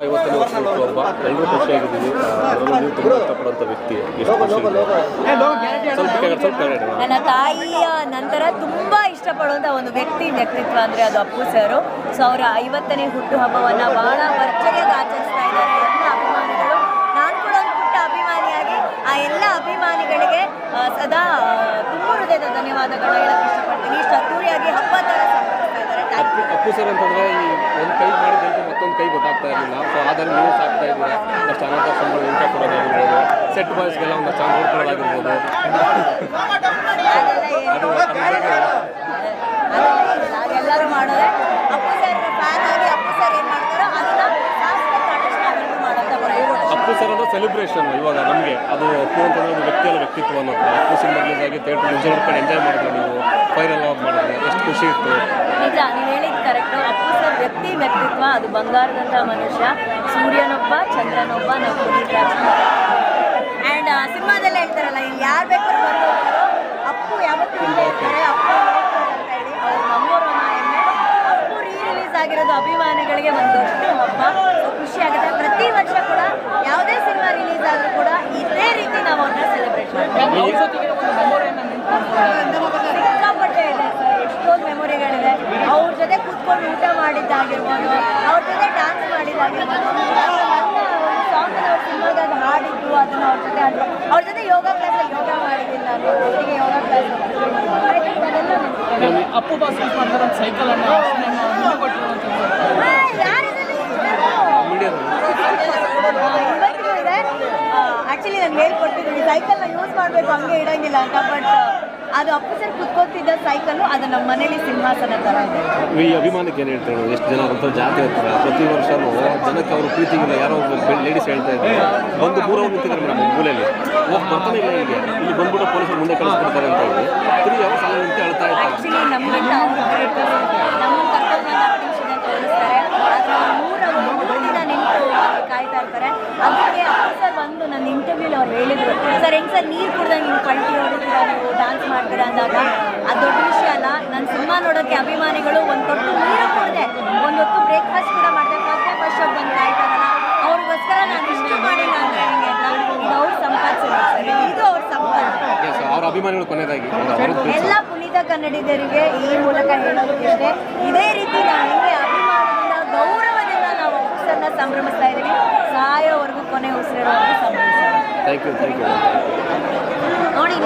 ಐವತ್ತನೇ ವರ್ಷ ಹುಟ್ಟುಹಬ್ಬ ಎಲ್ಲರೂ ಖುಷಿಯಾಗಿದ್ದೀವಿ ನೀವು ತುಂಬ ಇಷ್ಟಪಡುವಂಥ ವ್ಯಕ್ತಿ. ಎಷ್ಟು ಖುಷಿ ಇದೆ. ಸ್ವಲ್ಪ ಕೆಳಗಡೆ ಸ್ವಲ್ಪ ಕೆಳಗಡೆ ನನ್ನ ತಾಯಿಯ ನಂತರ ತುಂಬ ಇಷ್ಟಪಡುವಂಥ ಒಂದು ವ್ಯಕ್ತಿ ವ್ಯಕ್ತಿತ್ವ ಅಂದರೆ ಅದು ಅಪ್ಪು ಸರ್. ಸೊ ಅವರ ಐವತ್ತನೇ ಹುಟ್ಟುಹಬ್ಬವನ್ನು ಬಹಳ ಭರ್ಜರಿಯಾಗಿ ಆಚರಿಸ್ತಾ ಇದ್ದಾರೆ. ಎಲ್ಲ ಅಭಿಮಾನಿಗಳು ನಾನು ಕೂಡ ಒಂದು ಪುಟ್ಟ ಅಭಿಮಾನಿಯಾಗಿ ಆ ಎಲ್ಲ ಅಭಿಮಾನಿಗಳಿಗೆ ಸದಾ ತುಂಬ ಹೃದಯದ ಧನ್ಯವಾದಗಳು ಹೇಳಕ್ಕೆ ಇಷ್ಟಪಡ್ತೀನಿ. ಇಷ್ಟು ಅದ್ದೂರಿಯಾಗಿ ಹಬ್ಬ ಥರ ಸಂಭ್ರಮಿಸ್ತಾ ಇದ್ದಾರೆ. ಅಪ್ಪು ಸರ್ ಅಂತಂದ್ರೆ ಈ ಒಂದು ಕೈ ಮಾಡಿದಂತೆ ಮತ್ತೊಂದು ಕೈ ಗೊತ್ತಾಗ್ತಾ ಇರಲಿಲ್ಲ. ಸೊ ಆದರೆ ನೀವು ಸಾಕ್ತಾ ಇದ್ದೀರಾ? ಒಂದಷ್ಟು ಅನಾಥಾಶ್ರಮಗಳು ಊಟ ಕೊಡೋದಾಗಿರ್ಬೋದು ಸೆಟ್ ಬಾಯ್ಸ್ಗೆಲ್ಲ ಒಂದಷ್ಟು ಚೆನ್ನಾಗಿ ಮಾಡೋದೇ ಅಪ್ಪು ಸರ್ ಸೆಲೆಬ್ರೇಷನ್ ಇವಾಗ ನಮಗೆ. ಅದು ಅಪ್ಪು ಒಂದು ವ್ಯಕ್ತಿಯ ವ್ಯಕ್ತಿತ್ವ ಅನ್ನೋದು ಅಪ್ಪು ಸಿನಿಮಾ ರಿಲೀಸ್ ಆಗಿ ಥಿಯೇಟರ್ ಮುಂಚೆ ಎಂಜಾಯ್ ಮಾಡಿದ್ರು ನೀವು. ಫೈನಲ್ ಆಫ್ ಮಾಡಿದ್ರೆ ಎಷ್ಟು ಖುಷಿ ಇತ್ತು. ನಿಜ, ನೀವು ವ್ಯಕ್ತಿ ವ್ಯಕ್ತಿತ್ವ ಅದು ಬಂಗಾರದಂಥ ಮನುಷ್ಯ ಸೂರ್ಯನೊಬ್ಬ ಚಂದ್ರನೊಬ್ಬ ನಾವು ಪುನೀತ್ ರಾಜ್ಕುಮಾರ್ ಆ್ಯಂಡ್ ಸಿನಿಮಾದಲ್ಲಿ ಹೇಳ್ತಾರಲ್ಲ ಇಲ್ಲಿ ಯಾರು ಬೇಕಾದ್ರೂ ಬಂದು ಹೋಗ್ತಾರೋ ಅಪ್ಪು ಯಾವತ್ತೂ ಇಲ್ಲೇ ಇರ್ತಾರೆ ಅಪ್ಪು ಅಂತ ಹೇಳಿ ಅವ್ರು ನಮ್ಮೂರು ಹೆಮ್ಮೆ. ಅಪ್ಪು ರೀ ರಿಲೀಸ್ ಆಗಿರೋದು ಅಭಿಮಾನಿಗಳಿಗೆ ಒಂದು ದೊಡ್ಡ ಹಬ್ಬ ಖುಷಿ ಆಗುತ್ತೆ. ಪ್ರತಿ ವರ್ಷ ಕೂಡ ಯಾವುದೇ ಸಿನಿಮಾ ರಿಲೀಸ್ ಆದರೂ ಕೂಡ ಇದೇ ರೀತಿ ನಾವು ಅವ್ರನ್ನ ಸೆಲೆಬ್ರೇಟ್ ಮಾಡ್ತೀವಿ ಸಿಕ್ಕಾಪಟ್ಟೆ ಇದೆ ಸರ್ ಎಷ್ಟೊಂದು ಮೆಮೊರಿಗಳಿದೆ ಅವ್ರ ಜೊತೆ ಕೂತ್ಕೊಂಡು ಊಟ ಮಾಡಿದ್ದಾಗಿರ್ಬೋದು ಅವ್ರ ಜೊತೆ ಅವ್ರ ಹಾಡಿದ್ದು ಅದನ್ನ ಅವ್ರ ಜೊತೆ ಹಾಡಿದ್ರು ಅವ್ರ ಜೊತೆ ಯೋಗ ಕ್ಲಾಸಲ್ಲಿ ಯೋಗ ಮಾಡಿದ್ದೀನಿ ನಾನು ಒಟ್ಟಿಗೆ yoga class. Appu boss use ಮಾಡ್ತಾರೆ ಸೈಕಲ್ ಅನ್ನ ನಾನು ಹೇಳ್ಕೊಟ್ಟಿದ್ದೀನಿ ಸೈಕಲ್ನ ಯೂಸ್ ಮಾಡಬೇಕು, ಹಂಗೆ ಇಡಂಗಿಲ್ಲ ಅಂತ ಬಟ್ ಅದು ಅಪ್ಪಸರ್ ಕುತ್ಕೊತಿದ್ದ ಸೈಕಲ್ಲು ಅದು ನಮ್ಮ ಮನೇಲಿ ಸಿಂಹಾಸನ ತರ ಇದೆ. ಈ ಅಭಿಮಾನಕ್ಕೆ ಏನು ಹೇಳ್ತಾರೆ ಎಷ್ಟು ಜನ ಅಂತ ಜಾತಿ ಇರ್ತಾರೆ ಪ್ರತಿ ವರ್ಷನೂ ಜನಕ್ಕೆ ಅವರು ಪ್ರೀತಿಗಿಲ್ಲ ಯಾರೋ ಒಬ್ಬ ಲೇಡೀಸ್ ಹೇಳ್ತಾ ಇದ್ದಾರೆ ಬಂದು ಮೂರ ಒಂದು ನಿಂತಿದ್ದಾರೆ ಮೇಡಮ್ ಮೂಲೆಯಲ್ಲಿ ಹೋಗಿ ಬರ್ತಾನೆ ಇಲ್ಲ ಇಲ್ಲಿಗೆ ಇಲ್ಲಿ ಬಂದ್ಬಿಟ್ಟು ಪೊಲೀಸರು ಮುಂದೆ ಕಳಿಸ್ಬಿಡ್ತಾರೆ ಅಂತ ಹೇಳಿ. ತಿರುಗಿ ಯಾವ ಸಾಲ ನಿಂತು ಹೇಳ್ತಾ ಇದ್ದಾರೆ. ಗ್ರೇಟ್ ನಮ್ಮನ್ನು ಕರ್ಕೊಂಡು ತೋರಿಸ್ತಾರೆ ಕಾಯ್ತಾ ಇರ್ತಾರೆ. ಅದಕ್ಕೆ ಸರ್ ಬಂದು ನನ್ನ ಇಂಟರ್ವ್ಯೂಲಿ ಅವ್ರು ಹೇಳಿದ್ರು. ಸರ್ ಹೆಂಗ್ ಸರ್ ನೀರು ಮಾಡ್ತೀರಾ ಅಂದಾಗ ಅದು ದೊಡ್ಡ ವಿಷಯ ಅಲ್ಲ ನನ್ನ ಸಿನಿಮಾ ನೋಡೋಕ್ಕೆ ಅಭಿಮಾನಿಗಳು ಒಂದು ತೊಟ್ಟು ನೀರು ಕೊಡದೆ. ಒಂದು ಹೊತ್ತು ಬ್ರೇಕ್ಫಾಸ್ಟ್ ಕೂಡ ಮಾಡಿದೆ. ಫಸ್ಟ್ ಫಸ್ಟ್ ಶೋ ಬಂದು ಕಾಯ್ತಾರಲ್ಲ. ಅವ್ರಿಗೋಸ್ಕರ ನಾನು ಇಷ್ಟು ಮಾಡಿಲ್ಲ ಅಂದರೆ ಹಿಂಗೆ ಅಂತ ಇದು ಅವ್ರು ಸಂಪಾದಿಸಿದ್ರು ಇದು ಅವ್ರ ಸಂಪಾದ ಅಭಿಮಾನಿಗಳು ಕೊನೆಯದಾಗಿ ಎಲ್ಲ ಪುನೀತ ಕನ್ನಡಿಗರಿಗೆ ಈ ಮೂಲಕ ಹೇಳೋದಕ್ಕೆ ಇದೇ ರೀತಿ ನಾವು ಹಿಂಗೆ ಅಭಿಮಾನದಿಂದ ಗೌರವದಿಂದ ನಾವು ಉಸಿರನ್ನ ಸಂಭ್ರಮಿಸ್ತಾ ಇದ್ದೀವಿ. ಸಾಯೋವರೆಗೂ ಕೊನೆ ಉಸಿರೋವರೆಗೂ ಸಂಭ್ರಮಿಸ್ತೀವಿ ಥ್ಯಾಂಕ್ ಯು ಥ್ಯಾಂಕ್ ಯು ನೋಡಿ